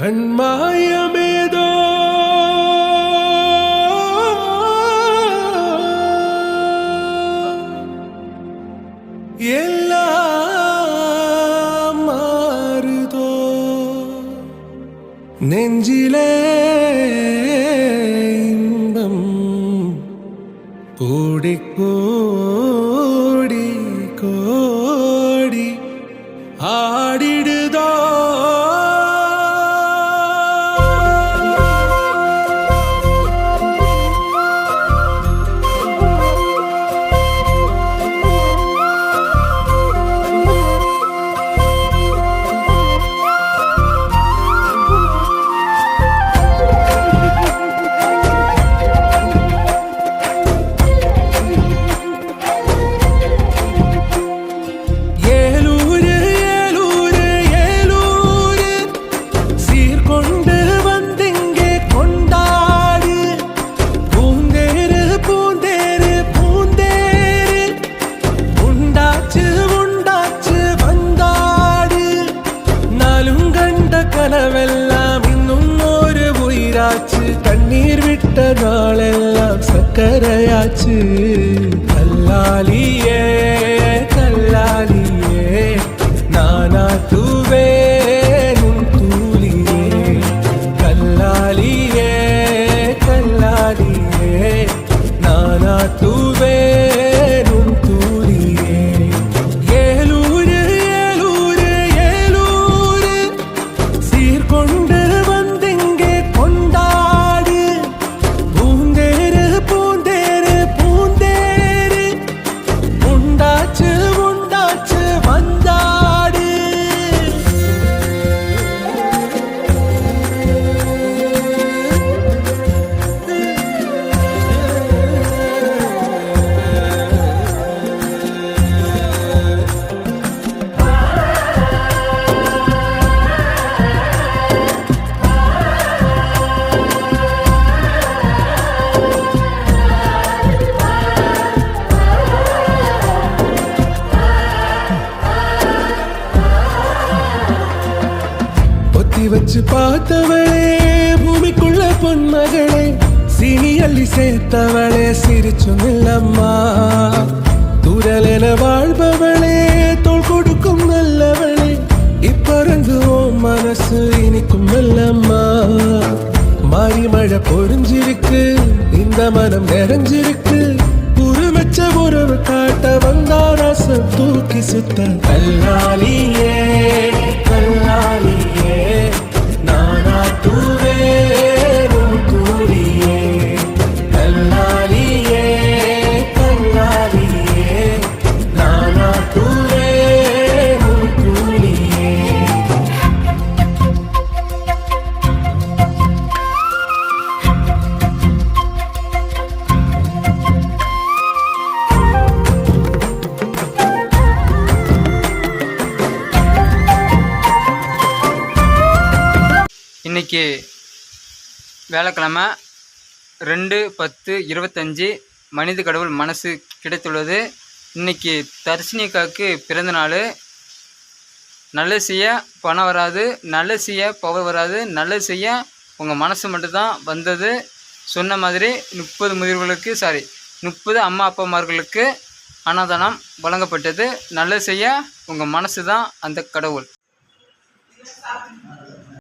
கண்மாயமேதோ. எல்லாம் மாறுதோ. நெஞ்சிலே இன்பம் கோடி കാലം കണ്ട കനവെല്ലാം ഇന്നും ഒരു ഉയരാച്ച്. കണ്ണീർ വിട്ട നാളെല്ലാം സക്കരയാച്ച്. കല്ലാലിയേ കല്ലാലിയേ നാനാ തൂവേ കല്ലാലിയേ കല്ലാലിയേ നാനാ തൂവേ பொத்தி வச்சு பார்த்தவளே பூமிக்குள்ள பொன்மகளே சீனி அள்ளி சேர்த்தவளே சிரிச்சும் இல்லம்மா. துரலென வாழ்பவளே தோல் கொடுக்கும் நல்லவளே இப்பறந்து மனசு இனிக்கும் நல்லம்மா மாறி மழை பொறிஞ்சிருக்கு இந்த மனம் நிறைஞ்சிருக்கு. புரிமச்ச உறவு காட்ட வந்தா தூக்கி சுத்த கல்லாலியே கல்லாலியே. இன்னைக்கு வேலைக்கிழமை ரெண்டு பத்து இருபத்தஞ்சி மனித கடவுள் மனசு கிடைத்துள்ளது. இன்னைக்கு தர்ஷினிகாவுக்கு பிறந்த நாள். நல்லது செய்ய பணம் வராது நல்லது செய்ய பவர் வராது நல்லது செய்ய உங்கள் மனசு மட்டும்தான் வந்தது. சொன்ன மாதிரி முப்பது முதிர்வுகளுக்கு சாரி முப்பது அம்மா அப்பாமார்களுக்கு அன்னதானம் வழங்கப்பட்டது. நல்லது செய்ய உங்கள் மனசு தான் அந்த கடவுள்.